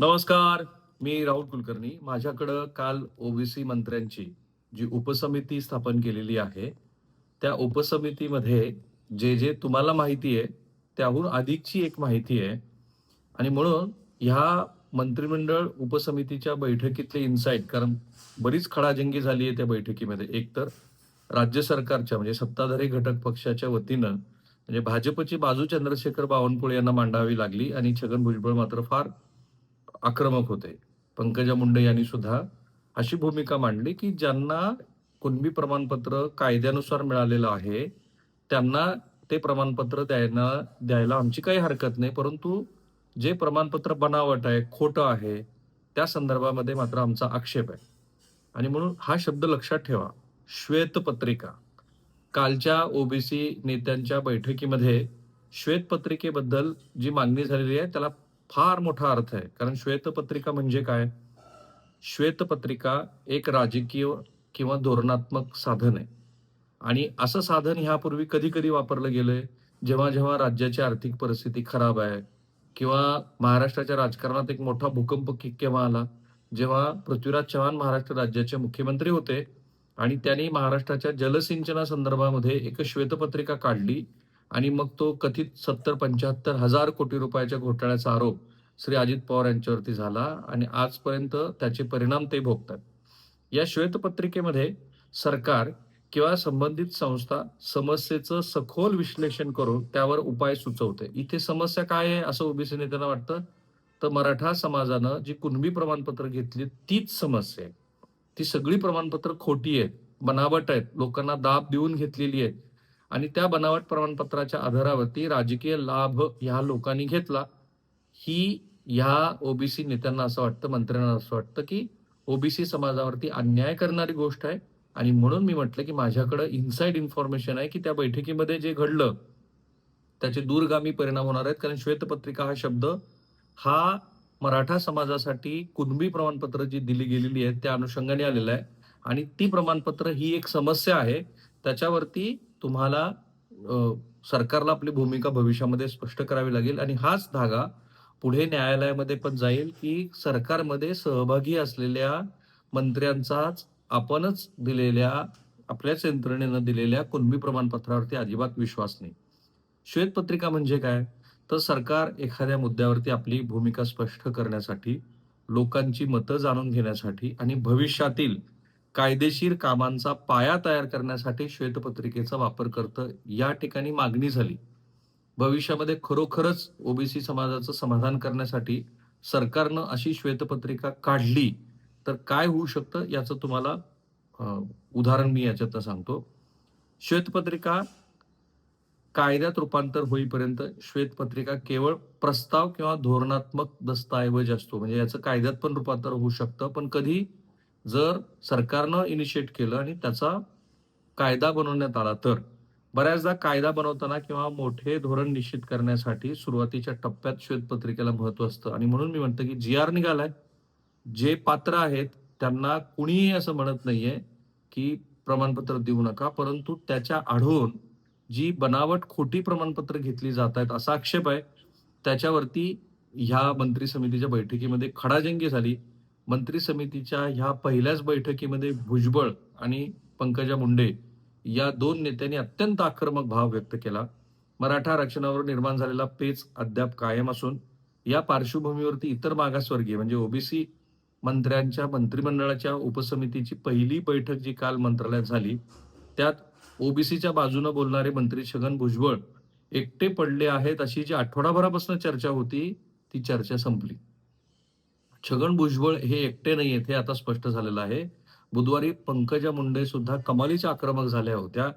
नमस्कार मी राहुल कुलकर्णी. माझ्याकडं काल ओबीसी मंत्र्यांची जी उपसमिती स्थापन केलेली आहे त्या उपसमितीमध्ये जे जे तुम्हाला माहिती आहे त्याहून अधिकची एक माहिती आहे. आणि म्हणून ह्या मंत्रिमंडळ उपसमितीच्या बैठकीतले इन्साईट कारण बरीच खडाजंगी झाली आहे त्या बैठकीमध्ये. एकतर राज्य सरकारच्या म्हणजे सत्ताधारी घटक पक्षाच्या वतीनं म्हणजे भाजपची बाजू चंद्रशेखर बावनकुळे यांना मांडावी लागली आणि छगन भुजबळ मात्र फार आक्रमक होते. पंकजा मुंडे यांनी सुद्धा अशी भूमिका मांडली की ज्यांना कुणबी प्रमाणपत्र कायद्यानुसार मिळालेलं आहे त्यांना ते प्रमाणपत्र द्यायला द्यायला आमची काही हरकत नाही. परंतु जे प्रमाणपत्र बनावट आहे खोटं आहे त्या संदर्भामध्ये मात्र आमचा आक्षेप आहे. आणि म्हणून हा शब्द लक्षात ठेवा. श्वेतपत्रिका. कालच्या ओबीसी नेत्यांच्या बैठकीमध्ये श्वेतपत्रिकेबद्दल जी मागणी झालेली आहे त्याला फार मोठा अर्थ आहे. कारण श्वेतपत्रिका म्हणजे काय? श्वेतपत्रिका एक राजकीय किंवा धोरणात्मक साधन आहे. आणि असं साधन ह्यापूर्वी कधी कधी वापरलं गेलंय? जेव्हा जेव्हा राज्याची आर्थिक परिस्थिती खराब आहे किंवा महाराष्ट्राच्या राजकारणात एक मोठा भूकंप केव्हा आला जेव्हा पृथ्वीराज चव्हाण महाराष्ट्र राज्याचे मुख्यमंत्री होते आणि त्यांनी महाराष्ट्राच्या जलसिंचना संदर्भामध्ये एक श्वेतपत्रिका काढली आणि मग तो कथित सत्तर पंच्याहत्तर हजार कोटी रुपयाच्या घोटाळ्याचा आरोप श्री अजित पवार यांच्यावरती झाला आणि आजपर्यंत त्याचे परिणाम ते भोगतात. या श्वेतपत्रिकेमध्ये सरकार किंवा संबंधित संस्था समस्येचं सखोल विश्लेषण करून त्यावर उपाय सुचवते. इथे समस्या काय आहे असं ओबीसी नेत्यांना वाटतं? तर मराठा समाजानं जी कुणबी प्रमाणपत्र घेतली तीच समस्या आहे. ती सगळी प्रमाणपत्र खोटी आहेत बनावट आहेत. लोकांना दाब देऊन घेतलेली आहेत. आणि त्या बनावट प्रमाणपत्राच्या आधारावरती राजकीय लाभ ह्या लोकांनी घेतला. ही ह्या ओबीसी नेत्यांना असं वाटतं मंत्र्यांना असं वाटतं की ओबीसी समाजावरती अन्याय करणारी गोष्ट आहे. आणि म्हणून मी म्हटलं की माझ्याकडे इनसाइड इन्फॉर्मेशन आहे की त्या बैठकीमध्ये जे घडलं त्याचे दूरगामी परिणाम होणार आहेत. कारण श्वेतपत्रिका हा शब्द हा मराठा समाजासाठी कुणबी प्रमाणपत्र जी दिली गेलेली आहेत त्या अनुषंगाने आलेलं आहे. आणि ती प्रमाणपत्र ही एक समस्या आहे. त्याच्यावरती तुम्हाला सरकारला आपली भूमिका भविष्यामध्ये स्पष्ट करावी लागेल आणि हाच धागा पुढे न्यायालयामध्ये पण जाईल की सरकारमध्ये सहभागी असलेल्या मंत्र्यांचाच आपणच दिलेल्या आपल्याच यंत्रणेनं दिलेल्या कुणबी प्रमाणपत्रावरती अजिबात विश्वास नाही. श्वेतपत्रिका म्हणजे काय? तर सरकार एखाद्या मुद्द्यावरती आपली भूमिका स्पष्ट करण्यासाठी लोकांची मतं जाणून घेण्यासाठी आणि भविष्यातील कायदेशीर कामांचा पाया तयार करण्यासाठी श्वेतपत्रिकेचा वापर करतं या ठिकाणी मागणी झाली. भविष्यामध्ये खरोखरच ओबीसी समाजाचं समाधान करण्यासाठी सरकारनं अशी श्वेतपत्रिका काढली तर काय होऊ शकतं याचं तुम्हाला उदाहरण मी याच्यातनं सांगतो. श्वेतपत्रिका कायद्यात रूपांतर होईपर्यंत श्वेतपत्रिका केवळ प्रस्ताव किंवा धोरणात्मक दस्तऐवज असतो. म्हणजे याचं कायद्यात पण रूपांतर होऊ शकतं पण कधी जर सरकारनं इनिशिएट केलं आणि त्याचा कायदा बनवण्यात आला तर बऱ्याचदा कायदा बनवताना किंवा मोठे धोरण निश्चित करण्यासाठी सुरुवातीच्या टप्प्यात श्वेतपत्रिकेला महत्त्व असतं. आणि म्हणून मी म्हणतो की जी आर निघालाय जे पात्र आहेत त्यांना कुणीही असं म्हणत नाहीये की प्रमाणपत्र देऊ नका परंतु त्याच्या आढळून जी बनावट खोटी प्रमाणपत्र घेतली जात आहेत असा आक्षेप आहे त्याच्यावरती ह्या मंत्री समितीच्या बैठकीमध्ये खडाजंगी झाली. मंत्री समितीच्या ह्या पहिल्याच बैठकीमध्ये भुजबळ आणि पंकजा मुंडे या दोन नेत्यांनी अत्यंत आक्रमक भाव व्यक्त केला. मराठा आरक्षणावर निर्माण झालेला पेच अद्याप कायम असून या पार्श्वभूमीवरती इतर मागासवर्गीय म्हणजे ओबीसी मंत्र्यांच्या मंत्रिमंडळाच्या उपसमितीची पहिली बैठक जी काल मंत्रालयात झाली त्यात ओबीसीच्या बाजूने बोलणारे मंत्री छगन भुजबळ एकटे पडले आहेत अशी जी आठवडाभरापासून चर्चा होती ती चर्चा संपली. छगन भुजबळ हे एकटे नाही आहेत हे आता स्पष्ट झालेलं आहे. बुधवारी पंकजा मुंडे सुद्धा कमालीच्या आक्रमक झाल्या होत्या.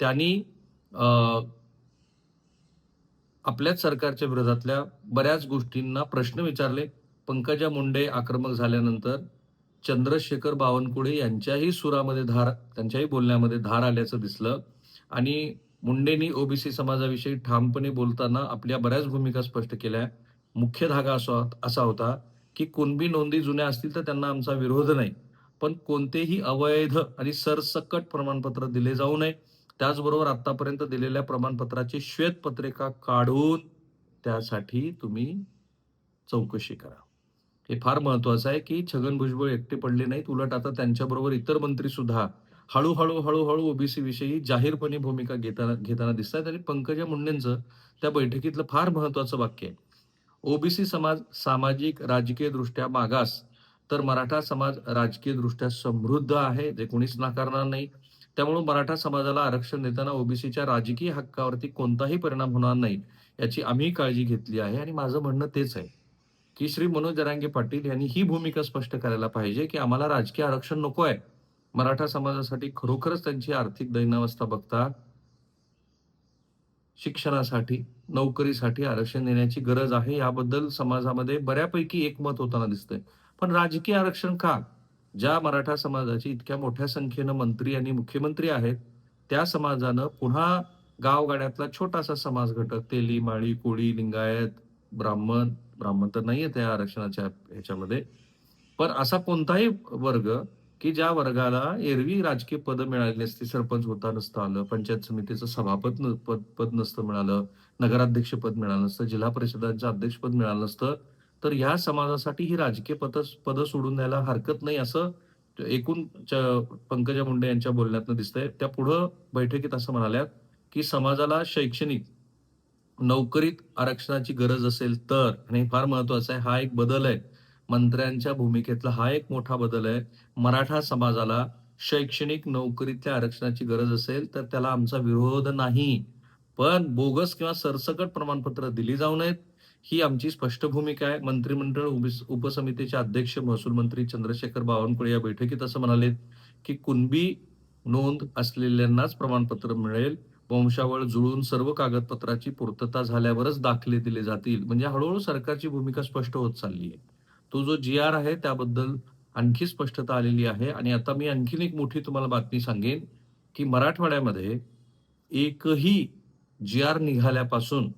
त्यांनी आपल्याच सरकारच्या विरोधातल्या बऱ्याच गोष्टींना प्रश्न विचारले. पंकजा मुंडे आक्रमक झाल्यानंतर चंद्रशेखर बावनकुळे यांच्याही सुरामध्ये धार त्यांच्याही बोलण्यामध्ये धार आल्याचं दिसलं. आणि मुंडेंनी ओबीसी समाजाविषयी ठामपणे बोलताना आपल्या बऱ्याच भूमिका स्पष्ट केल्या. मुख्य धागा असा असा होता. की कुणबी नोंदी जुन्या असतील तर त्यांना आमचा विरोध नाही पण कोणतेही अवैध आणि सरसकट प्रमाणपत्र दिले जाऊ नये त्याचबरोबर आतापर्यंत दिलेल्या प्रमाणपत्राची श्वेतपत्रिका काढून त्यासाठी तुम्ही चौकशी करा हे फार महत्वाचं आहे, की छगन भुजबळ एकटे पडले नाहीत. उलट आता त्यांच्याबरोबर इतर मंत्री सुद्धा हळूहळू हळूहळू ओबीसी विषयी जाहीरपणे भूमिका घेताना घेताना दिसतात आणि पंकजा मुंडेंचं त्या बैठकीतलं फार महत्वाचं वाक्य आहे. ओबीसी समाज सामाजिक, राजकीयदृष्ट्या मागास, तर मराठा समाज राजकीयदृष्ट्या समृद्ध आहे, जे कोणीच नाकारणार नाही. त्यामुळे मराठा समाजाला आरक्षण देताना ओबीसीच्या राजकीय हक्कावरती कोणताही परिणाम होणार नाही, याची आम्ही काळजी घेतली आहे आणि माझं म्हणणं तेच आहे, की श्री मनोज जरांगे पाटील यांनी ही भूमिका स्पष्ट करायला पाहिजे, की आम्हाला राजकीय आरक्षण नको आहे. मराठा समाजासाठी खरोखरच त्यांची आर्थिक दैनावस्था बघता शिक्षणासाठी, नोकरीसाठी आरक्षण देण्याची गरज आहे. याबद्दल समाजामध्ये बऱ्यापैकी एकमत होताना दिसतंय. पण राजकीय आरक्षण का? ज्या मराठा समाजाची इतक्या मोठ्या संख्येनं मंत्री आणि मुख्यमंत्री आहेत, त्या समाजानं पुन्हा गावगाड्यातला छोटासा समाज घटक तेली, माळी, कोळी, लिंगायत, ब्राह्मण, ब्राह्मण तर नाहीये त्या आरक्षणाच्या ह्याच्यामध्ये. पण असा कोणताही वर्ग, की ज्या वर्गाला एरवी राजकीय पदं मिळाली नसती, सरपंच होता नसतं आलं, पंचायत समितीचं सभापद न पद पद नसतं मिळालं, नगराध्यक्ष पद मिळालं नसतं, जिल्हा परिषदांचं अध्यक्षपद मिळालं नसतं, तर ह्या समाजासाठी ही राजकीय पद पद सोडून द्यायला हरकत नाही, असं एकूण च पंकजा मुंडे यांच्या बोलण्यातनं दिसतंय. त्या पुढं बैठकीत असं म्हणाल्या, की समाजाला शैक्षणिक, नोकरीत आरक्षणाची गरज असेल तर आणि हे फार महत्वाचं आहे, हा एक बदल आहे. मंत्र्यांच्या भूमिकेतला हा एक मोठा बदल आहे. मराठा समाजाला शैक्षणिक, नोकरीतल्या आरक्षणाची गरज असेल, तर त्याला आमचा विरोध नाही. पण बोगस किंवा सरसकट प्रमाणपत्र दिली जाऊ नयेत, ही आमची स्पष्ट भूमिका आहे. मंत्रिमंडळ उपसमितीचे अध्यक्ष महसूल मंत्री चंद्रशेखर बावनकुळे या बैठकीत असं म्हणाले, की कुणबी नोंद असलेल्यांनाच प्रमाणपत्र मिळेल. वंशावळ जुळून सर्व कागदपत्राची पूर्तता झाल्यावरच दाखले दिले जातील. म्हणजे हळूहळू सरकारची भूमिका स्पष्ट होत चालली आहे. तो जो जी-आर आहे त्याबद्दल आणखी स्पष्टता आलेली आहे आणि आता मी आणखीन एक मोठी तुम्हाला बातमी सांगेन, की मराठवाड्यामध्ये एकही जी-आर निघाल्यापासून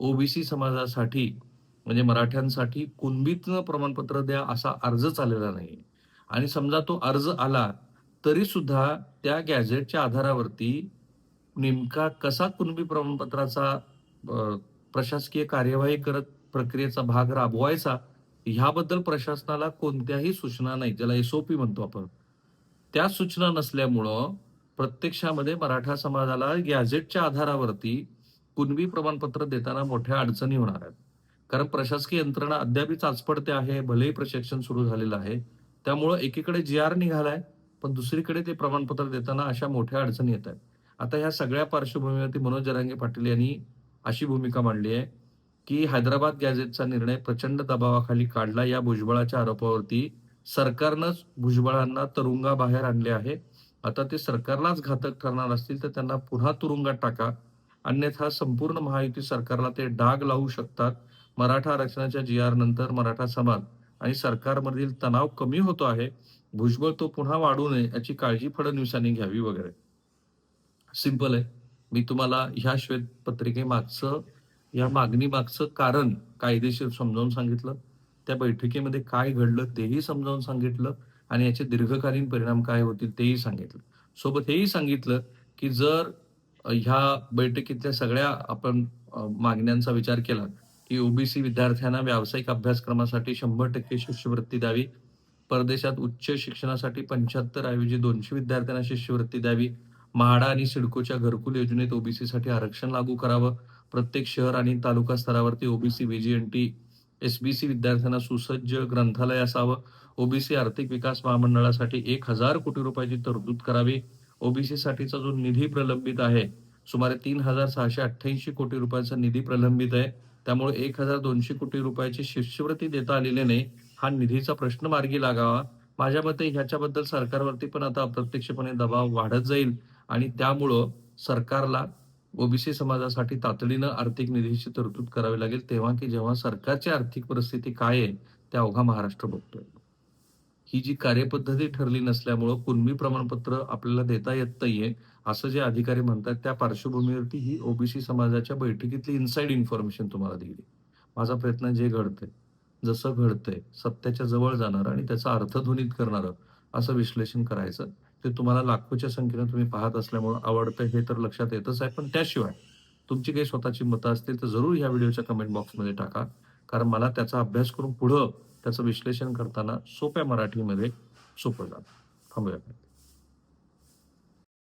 ओबीसी समाजासाठी म्हणजे मराठ्यांसाठी कुणबीतनं प्रमाणपत्र द्या असा अर्जच आलेला नाही. आणि समजा तो अर्ज आला, तरी सुद्धा त्या गॅझेटच्या आधारावरती नेमका कसा कुणबी प्रमाणपत्राचा प्रशासकीय कार्यवाही करत प्रक्रियेचा भाग राबवायचा, ह्याबद्दल प्रशासनाला कोणत्याही सूचना नाही ज्याला एसओपी म्हणतो आपण. त्या सूचना नसल्यामुळं प्रत्यक्षामध्ये मराठा समाजाला गॅझेटच्या आधारावरती कुणबी प्रमाणपत्र देताना मोठ्या अडचणी होणार आहेत. कारण प्रशासकीय यंत्रणा अद्यापही चाचपडते आहे. भलेही प्रशिक्षण सुरू झालेलं आहे. त्यामुळं एकीकडे जी-आर निघालाय, पण दुसरीकडे ते प्रमाणपत्र देताना अशा मोठ्या अडचणी येत आहेत. आता ह्या सगळ्या पार्श्वभूमीवरती मनोज जरांगे पाटील यांनी अशी भूमिका मांडली आहे, की हैदराबाद गॅझेटचा निर्णय प्रचंड दबावाखाली काढला. या भुजबळाच्या आरोपावरती सरकारनंच भुजबळांना तुरुंगाबाहेर आणले आहे. आता ते सरकारलाच घातक ठरणार असतील, तर त्यांना पुन्हा तुरुंगात टाका. अन्यथा संपूर्ण महायुती सरकारला ते डाग लावू शकतात. मराठा आरक्षणाच्या जी-आर नंतर मराठा समाज आणि सरकारमधील तणाव कमी होतो आहे. भुजबळ तो पुन्हा वाढू नये याची काळजी फडणवीसांनी घ्यावी वगैरे. सिंपल आहे. मी तुम्हाला ह्या श्वेतपत्रिकेमागचं, या मागणीमागचं कारण कायदेशीर समजावून सांगितलं. त्या बैठकीमध्ये काय घडलं तेही समजावून सांगितलं आणि याचे दीर्घकालीन परिणाम काय होतील तेही सांगितलं. सोबत हेही सांगितलं, की जर ह्या बैठकीतल्या सगळ्या आपण मागण्यांचा विचार केला, की ओबीसी विद्यार्थ्यांना व्यावसायिक अभ्यासक्रमासाठी 100% शिष्यवृत्ती द्यावी. परदेशात उच्च शिक्षणासाठी 75 ऐवजी दोनशे विद्यार्थ्यांना शिष्यवृत्ती द्यावी. म्हाडा आणि सिडकोच्या घरकुल योजनेत ओबीसीसाठी आरक्षण लागू करावं. प्रत्येक शहर आणि तालुका स्तरावरती ओबीसी व्हीजीएनटी, एसबीसी विद्यार्थ्यांना सुसज्ज ग्रंथालय असावं. ओबीसी आर्थिक विकास महामंडळासाठी एक हजार कोटी रुपयाची तरतूद करावी. ओबीसीसाठीचा जो निधी प्रलंबित आहे, सुमारे 3688 कोटी रुपयांचा निधी प्रलंबित आहे. त्यामुळे 1200 कोटी रुपयाची शिष्यवृत्ती देता आलेली नाही. हा निधीचा प्रश्न मार्गी लागावा. माझ्या मते ह्याच्याबद्दल सरकारवरती पण आता अप्रत्यक्षपणे दबाव वाढत जाईल आणि त्यामुळं सरकारला ओबीसी समाजासाठी तातडीनं आर्थिक निधीची तरतूद करावी लागेल, तेव्हा की जेव्हा सरकारची आर्थिक परिस्थिती काय आहे, त्या अवघा महाराष्ट्र बघतोय. ही जी कार्यपद्धती ठरली नसल्यामुळं कुणबी प्रमाणपत्र आपल्याला देता येत नाहीये, असं जे अधिकारी म्हणतात, त्या पार्श्वभूमीवरती ही ओबीसी समाजाच्या बैठकीतली इनसाइड इन्फॉर्मेशन तुम्हाला दिली. माझा प्रयत्न जे घडतंय, जसं घडतंय, सत्याच्या जवळ जाणारं आणि त्याचा अर्थध्वनित करणारं असं विश्लेषण करायचं. ते तुम्हाला लाखोच्या संख्येनं तुम्ही पाहत असल्यामुळं आवडतं हे तर लक्षात येतच आहे. पण त्याशिवाय तुमची काही स्वतःची मतं असतील, तर जरूर ह्या व्हिडिओच्या कमेंट बॉक्समध्ये टाका. कारण मला त्याचा अभ्यास करून पुढं त्याचं विश्लेषण करताना सोप्या मराठीमध्ये सोपं जातं थांबूया